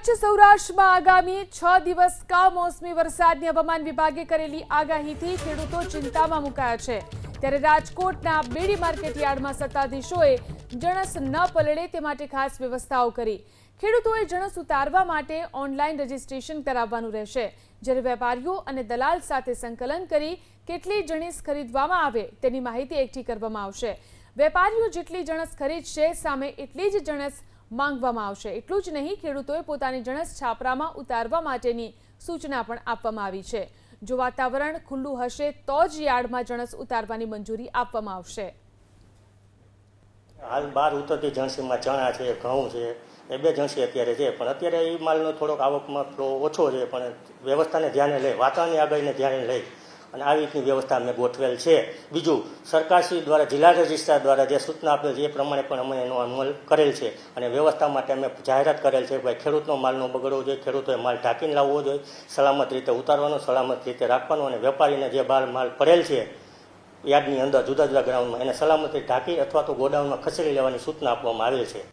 કચ્છ સૌરાષ્ટ્રમાં આગામી છ દિવસ કમોસમી વરસાદની હવામાન વિભાગે કરેલી આગાહીથી ખેડૂતો ચિંતામાં મુકાયા છે. ત્યારે રાજકોટના બેડી માર્કેટ યાર્ડમાં સત્તાધીશોએ જણસ ન પલળે તે માટે ખાસ વ્યવસ્થાઓ કરી. ખેડૂતોએ જણસ ઉતારવા માટે ઓનલાઈન રજીસ્ટ્રેશન કરાવવાનું રહેશે. જ્યારે વેપારીઓ અને દલાલ સાથે સંકલન કરી કેટલી જણસ ખરીદવામાં આવે તેની માહિતી એકઠી કરવામાં આવશે. વેપારીઓ જેટલી જણસ ખરીદશે, સામે એટલી જ જણસ માંગવામાં આવશે. એટલું જ નહીં, ખેડૂતોએ પોતાની જણસ છાપરામાં ઉતારવા માટેની સૂચના પણ આપવામાં આવી છે. જો વાતાવરણ ખુલ્લું હશે, તો જ યાર્ડમાં જણસ ઉતારવાની મંજૂરી આપવામાં આવશે. હાલ બહાર ઉતરતી જણસીમાં ચણા છે, ઘઉં છે, એ બે જણસી અત્યારે છે. પણ અત્યારે એ માલનો થોડોક આવકમાં ફ્લો ઓછો છે, પણ વ્યવસ્થાને ધ્યાને લઈ, વાતાવરણની આગાહીને ધ્યાને લઈ અને આવી રીતની વ્યવસ્થા અમે ગોઠવેલ છે. બીજું, સરકારશ્રી દ્વારા, જિલ્લા રજિસ્ટ્રાર દ્વારા જે સૂચના આપેલ છે, એ પ્રમાણે પણ અમે એનો અમલ કરેલ છે. અને વ્યવસ્થા માટે અમે જાહેરાત કરેલ છે કે ખેડૂતનો માલનો બગડવો જોઈએ, ખેડૂતોએ માલ ઢાંકીને લાવવો જોઈએ, સલામત રીતે ઉતારવાનો, સલામત રીતે રાખવાનો અને વેપારીને જે બાર માલ પડેલ છે, યાર્ડની અંદર જુદા જુદા ગ્રાઉન્ડમાં, એને સલામતી ઢાંકી અથવા તો ગોડાઉનમાં ખસેડી લેવાની સૂચના આપવામાં આવેલ છે.